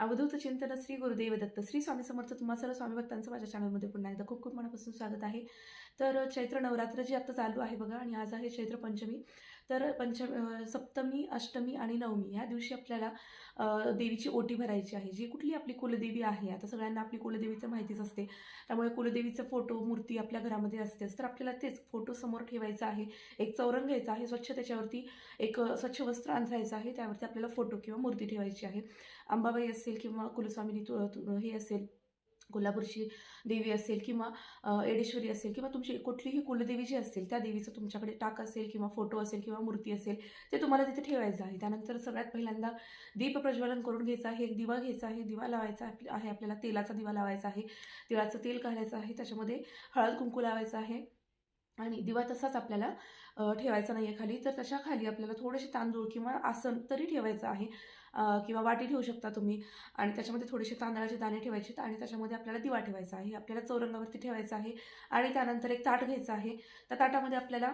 अवधूत चिंतन श्री गुरुदेव दत्त श्री स्वामी समर्थ तुम्हा सर्व स्वामी भक्तांचं माझ्या चॅनलमध्ये पुन्हा एकदा खूप खूप मनापासून स्वागत आहे. तर चैत्र नवरात्र जी आता चालू आहे बघा आणि आज आहे चैत्र पंचमी. तर पंचम सप्तमी अष्टमी आणि नवमी ह्या दिवशी आपल्याला देवीची ओटी भरायची आहे. जी कुठली आपली कुलदेवी आहे आता सगळ्यांना आपली कुलदेवीचं माहितीच असते. त्यामुळे कुलदेवीचं फोटो मूर्ती आपल्या घरामध्ये असतेच. तर आपल्याला तेच फोटो समोर ठेवायचा आहे. एक चौरंग घ्यायचा आहे. स्वच्छ त्याच्यावरती एक स्वच्छ वस्त्र अंथरायचं आहे. त्यावरती आपल्याला फोटो किंवा मूर्ती ठेवायची आहे. अंबाबाई असेल किंवा कुलस्वामिनी तु- हे असेल कोल्हापूरची देवी असेल किंवा एडेश्वरी असेल किंवा तुमची कुठलीही कुलदेवी जी असेल त्या देवीचं तुमच्याकडे टाक असेल किंवा फोटो असेल किंवा मूर्ती असेल ते तुम्हाला तिथे ठेवायचं आहे. त्यानंतर सगळ्यात पहिल्यांदा दीप प्रज्वलन करून घ्यायचं आहे एक दिवा घ्यायचा आहे दिवा लावायचा आहे आहे आपल्याला तेलाचा दिवा लावायचा आहे तिळाचं तेल घालायचं आहे त्याच्यामध्ये हळद कुंकू लावायचं आहे आणि दिवा तसाच आपल्याला ठेवायचा नाही आहे खाली तर तशा खाली आपल्याला थोडेसे तांदूळ किंवा आसन तरी ठेवायचं आहे. किंवा वाटी ठेवू शकता तुम्ही. आणि त्याच्यामध्ये थोडेसे तांदळाचे दाणे ठेवायचे आणि त्याच्यामध्ये आपल्याला दिवा ठेवायचा आहे. आपल्याला चौरंगावरती ठेवायचा आहे आणि त्यानंतर एक ताट घ्यायचं आहे. त्या ताटामध्ये आपल्याला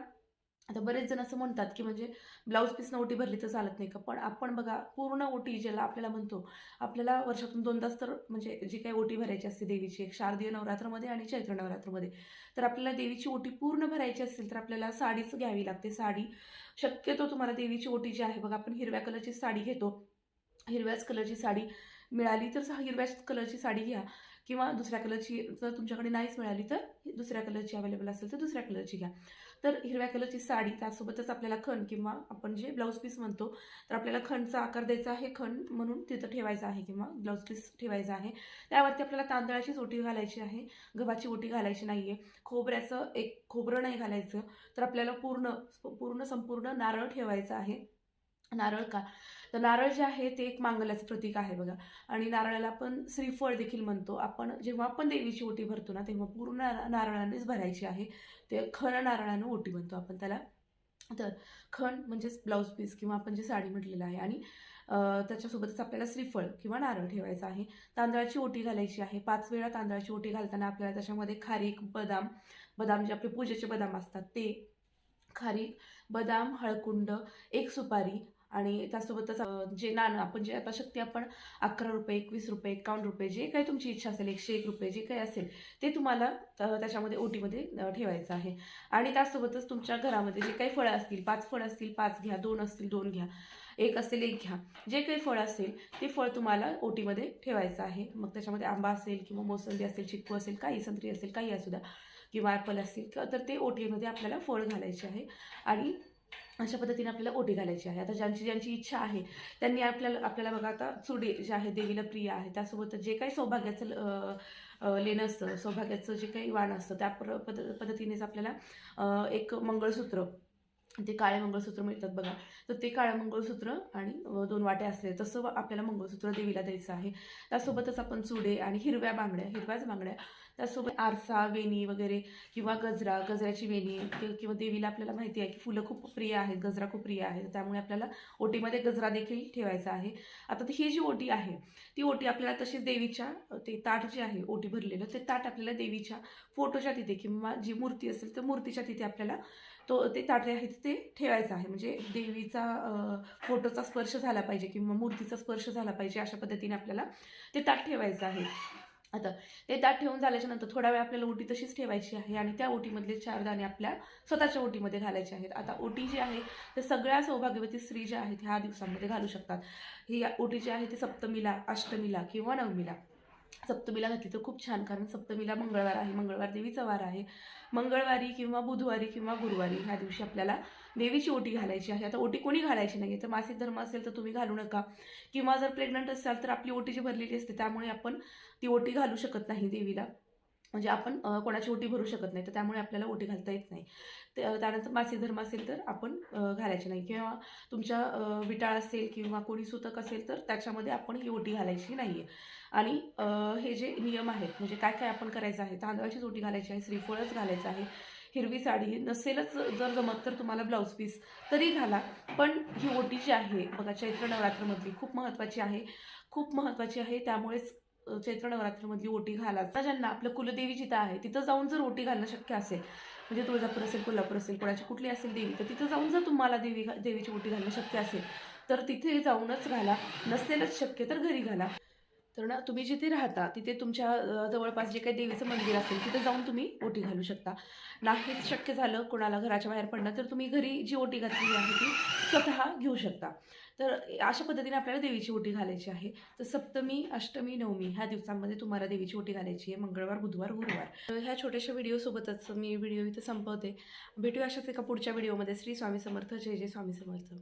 आता बरेच जण असं म्हणतात की म्हणजे ब्लाऊज पीसनं ओटी भरली तर चालत नाही का? पण आपण बघा पूर्ण ओटी ज्याला आपल्याला म्हणतो आपल्याला वर्षातून दोनदाच तर म्हणजे जी काही ओटी भरायची असते देवीची एक शारदीय नवरात्रमध्ये आणि चैत्र नवरात्रमध्ये. तर आपल्याला देवीची ओटी पूर्ण भरायची असेल तर आपल्याला साडीच घ्यावी लागते. साडी शक्यतो तुम्हाला देवीची ओटी जी आहे बघा आपण हिरव्या कलरची साडी घेतो. हिरव्याच कलरची साडी मिळाली तर हिरव्याच कलरची साडी घ्या. किंवा दुसऱ्या कलरची जर तुमच्याकडे नाहीच मिळाली तर दुसऱ्या कलरची अवेलेबल असेल तर दुसऱ्या कलरची घ्या. तर हिरव्या कलरची साडी त्यासोबतच आपल्याला खण किंवा आपण जे ब्लाऊज पीस म्हणतो तर आपल्याला खणचा आकार द्यायचा आहे खण म्हणून तिथं ठेवायचा आहे किंवा ब्लाऊज पीस ठेवायचा आहे. त्यावरती आपल्याला तांदळाचीच ओटी घालायची आहे गव्हाची ओटी घालायची नाही आहे खोबऱ्याचं एक खोबरं नाही घालायचं तर आपल्याला पूर्ण पूर्ण संपूर्ण नारळ ठेवायचं आहे. नारळ का? तर नारळ जे आहे ते एक मांगल्याचं प्रतीक आहे बघा. आणि नारळाला आपण श्रीफळ देखील म्हणतो. आपण जेव्हा आपण देवीची ओटी भरतो ना तेव्हा पूर्ण नार- नारळानेच भरायची आहे. ते खण नारळानं ओटी म्हणतो आपण त्याला. तर खण म्हणजेच ब्लाऊज पीस किंवा आपण जे साडी म्हटलेलं आहे. आणि त्याच्यासोबतच आपल्याला श्रीफळ किंवा नारळ ठेवायचा आहे. तांदळाची ओटी घालायची आहे. पाच वेळा तांदळाची ओटी घालताना आपल्याला त्याच्यामध्ये खारीक बदाम बदाम जे आपले पूजेचे बदाम असतात ते खारीक बदाम हळकुंड एक सुपारी आणि त्यासोबतच जे नाणं आपण जे आता शक्ती आपण अकरा रुपये एकवीस रुपये एकावन्न रुपये जे काही तुमची इच्छा असेल एकशे एक रुपये जे काही असेल ते तुम्हाला त्याच्यामध्ये ओटीमध्ये ठेवायचं आहे. आणि त्यासोबतच तुमच्या घरामध्ये जे काही फळं असतील पाच फळं असतील पाच घ्या दोन असतील दोन घ्या एक असेल एक घ्या जे काही फळ असेल ते फळ तुम्हाला ओटीमध्ये ठेवायचं आहे. मग त्याच्यामध्ये आंबा असेल किंवा मोसंबी असेल चिक्कू असेल काही संत्री असेल काही असू द्या किंवा ॲपल असतील तर ते ओटीमध्ये आपल्याला फळ घालायचे आहे. आणि अशा पद्धतीने आपल्याला ओटी घालायची आहे. आता ज्यांची ज्यांची इच्छा आहे त्यांनी आपल्याला आपल्याला बघा आता चुडे जे आहे देवीला प्रिय आहे त्यासोबत जे काही सौभाग्याचं लेणं असतं सौभाग्याचं जे काही वाण असतं त्या प्र पद पद्धतीनेच आपल्याला एक मंगळसूत्र ते काळे मंगळसूत्र मिळतात बघा. तर ते काळं मंगळसूत्र आणि दोन वाटे असले तसं आपल्याला मंगळसूत्र देवीला द्यायचं आहे. त्यासोबतच आपण चुडे आणि हिरव्या बांगड्या हिरव्याच बांगड्या. त्यासोबत आरसा वेणी वगैरे किंवा गजरा गजऱ्याची वेणी किंवा देवीला आपल्याला माहिती आहे की फुलं खूप प्रिय आहेत गजरा खूप प्रिय आहे त्यामुळे आपल्याला ओटीमध्ये गजरा देखील ठेवायचा आहे. आता ती ही जी ओटी आहे ती ओटी आपल्याला तशीच देवीच्या ते ताट जे आहे ओटी भरलेलं ते ताट आपल्याला देवीच्या फोटोच्या तिथे किंवा जी मूर्ती असेल तर मूर्तीच्या तिथे आपल्याला तो ते ताटे आहे ते ठेवायचं आहे. म्हणजे देवीचा फोटोचा स्पर्श झाला पाहिजे किंवा मूर्तीचा स्पर्श झाला पाहिजे अशा पद्धतीने आपल्याला ते ताट ठेवायचं आहे. आता ते ताट ठेवून झाल्याच्यानंतर थोडा वेळ आपल्याला ओटी तशीच ठेवायची आहे आणि त्या ओटीमधले चार दाणे आपल्या स्वतःच्या ओटीमध्ये घालायचे आहेत. आता ओटी जी आहे ते सगळ्या सौभाग्यवती स्त्री ज्या आहेत ह्या दिवसांमध्ये घालू शकतात. ही ओटी जी आहे ती सप्तमीला अष्टमीला किंवा नवमीला. सप्तमीला घातली तर खूप छान कारण सप्तमीला मंगळवार आहे. मंगळवार देवीचा वार आहे. मंगळवारी किंवा बुधवारी किंवा गुरुवारी ह्या दिवशी आपल्याला देवीची ओटी घालायची आहे. आता ओटी कोणी घालायची नाही तर मासिक धर्म असेल तर तुम्ही घालू नका. किंवा जर प्रेग्नंट असाल तर आपली ओटी जी भरलेली असते त्यामुळे आपण ती ओटी घालू शकत नाही देवीला. म्हणजे आपण कोणाची ओटी भरू शकत नाही तर त्यामुळे आपल्याला ओटी घालता येत नाही. त्यानंतर मासिक धर्म असेल तर आपण घालायचे घालायची नाही. किंवा तुमच्या विटाळ असेल किंवा कोणी सुतक असेल तर त्याच्यामध्ये आपण ही ओटी घालायची नाही आहे आणि हे जे नियम आहेत म्हणजे काय काय आपण करायचं आहे तांदळाचीच ओटी घालायची आहे श्रीफळच घालायचं आहे हिरवी साडी नसेलच जर जमत तर तुम्हाला ब्लाऊज पीस तरी घाला. पण ही ओटी जी आहे बघा चैत्र नवरात्रमधली खूप महत्त्वाची आहे. खूप महत्त्वाची आहे त्यामुळेच चैत्र नवरात्रीमधली ओटी घाला ज्यांना आपलं कुलदेवी जिथं आहे तिथं जाऊन जर ओटी घालणं शक्य असेल म्हणजे तुळजापूर असेल कोल्हापूर असेल कोणाची कुठली असेल देवी तर तिथं जाऊन जर तुम्हाला देवी देवीची ओटी घालणं शक्य असेल तर तिथे जाऊनच घाला. नसेलच शक्य तर घरी घाला. तर ना तुम्ही जिथे राहता तिथे तुमच्या जवळपास जे काही देवीचं मंदिर असेल तिथे जाऊन तुम्ही ओटी घालू शकता. नाहीच शक्य झालं कोणाला घराच्या बाहेर पडणं तर तुम्ही घरी जी ओटी घातलेली आहे ती स्वतः घेऊ शकता. तर अशा पद्धतीने आपल्याला देवीची ओटी घालायची आहे. तर सप्तमी अष्टमी नवमी ह्या दिवसांमध्ये तुम्हाला देवीची ओटी घालायची आहे. मंगळवार बुधवार गुरुवार. तर ह्या छोट्याशा व्हिडिओसोबतच मी व्हिडिओ इथे संपवते. भेटूया अशाच एका पुढच्या व्हिडिओमध्ये श्री स्वामी समर्थ. जय जय स्वामी समर्थ.